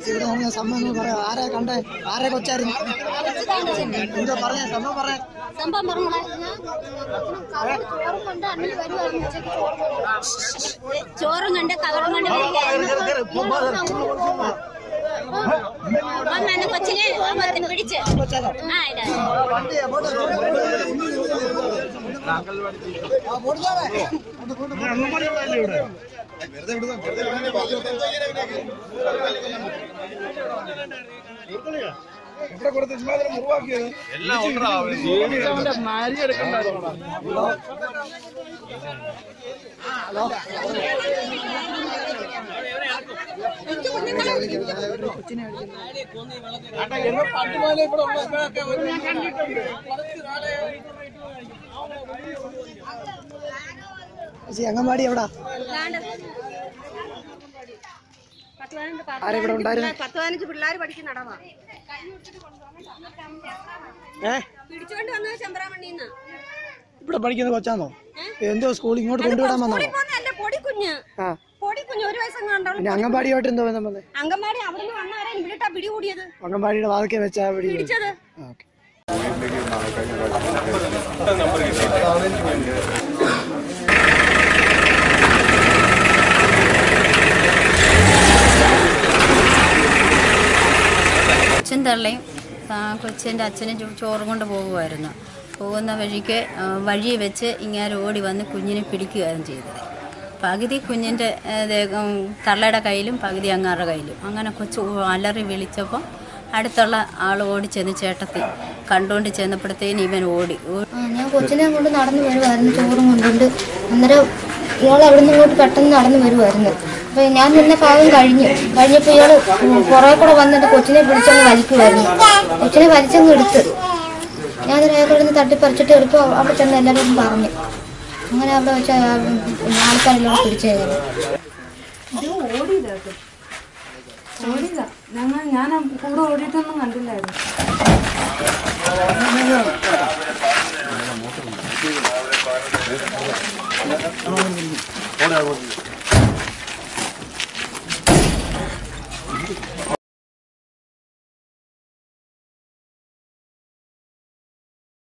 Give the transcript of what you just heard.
ഇവിടെ പറഞ്ഞ സംഭവം പറയാം ആരെ കണ്ടേ ആരെ കൊച്ചായിരുന്നു എന്തോ പറഞ്ഞ സംഭവം പറയാ സംഭവം പറഞ്ഞോളെ ചോറും കണ്ട് കവറും കണ്ട് അണ്ണിൽ വരുവായിരുന്നു ഉച്ചയ്ക്ക് ചോറും കണ്ട് കവറും കണ്ട് വന്നു കൊച്ചിനെ മത്തിന് പിടിച്ച് ആ ഇതാ ചേച്ചി അംഗൻവാടി എവിടാ? ആരെവിടെ ഉണ്ടായിരുന്നു? പത്ത് പതിനഞ്ച് പിള്ളേർ പഠിക്കുന്ന പിടിച്ചോണ്ട് വന്നത് ചന്ദ്രാമണ്ണിന്ന് ഇവിടെ പഠിക്കുന്ന കൊച്ചാന്നോ? എന്തോ സ്കൂൾ ഇങ്ങോട്ട് കൊണ്ടുവിടാൻ വന്നോ പൊടി കുഞ്ഞ്. കുഞ്ഞ് ഒരു പിന്നെ അംഗൻവാടിയായിട്ട് എന്തോ ബന്ധം വന്നേ? അങ്കമാടി അവിടുന്ന് വന്നവരെ ഇവിടെട്ടാ പിടി കൂടിയത് അംഗൻവാടിയുടെ വാതിക്കെ വെച്ചാ പിടി പിടിച്ചത്. ഓക്കെ. അച്ഛൻ തള്ളയും കൊച്ചിന്റെ അച്ഛനും ചോറ് ചോറും കൊണ്ട് പോകുമായിരുന്നു പോകുന്ന വഴിക്ക് വഴി വെച്ച് ഇങ്ങനെ ഓടി വന്ന് കുഞ്ഞിനെ പിടിക്കുകയായിരുന്നു ചെയ്തത്. പകുതി കുഞ്ഞിന്റെ തള്ളയുടെ കയ്യിലും പകുതി അങ്ങാരുടെ കയ്യിലും. അങ്ങനെ കൊച്ചു അലറി വിളിച്ചപ്പോൾ അടുത്തുള്ള ആൾ ഓടി ചെന്ന് ചേട്ടത്തി കണ്ടുകൊണ്ട് ചെന്നപ്പോഴത്തേന് ഇവൻ ഓടി. ഞാൻ കൊച്ചിനെ കൊണ്ട് നടന്നു വരുമായിരുന്നു ചോറും കൊണ്ടുകൊണ്ട്. അന്നേരം ഇയാൾ അവിടെ നിന്ന് ഇങ്ങോട്ട് പെട്ടെന്ന് നടന്നു വരുമായിരുന്നു അപ്പോൾ ഞാൻ നിന്ന ഭാഗം കഴിഞ്ഞു കഴിഞ്ഞപ്പോൾ ഇയാൾ കുറേ കൂടെ വന്നിട്ട് കൊച്ചിനെ പിടിച്ചങ്ങ് വലിക്കുമായിരുന്നു കൊച്ചിനെ വലിച്ചങ്ങ് എടുത്ത്. ഞാൻ നിന്ന് തട്ടിപ്പറിച്ചിട്ട് എടുത്തു. അവിടെ ചെന്ന് എല്ലാവരും പറഞ്ഞു. അങ്ങനെ അവിടെ വെച്ച് ആൾക്കാരെല്ലാം പിടിച്ചു ഓടിയതാ ഞങ്ങൾ ഞാൻ കൂടെ കണ്ടില്ലായിരുന്നു.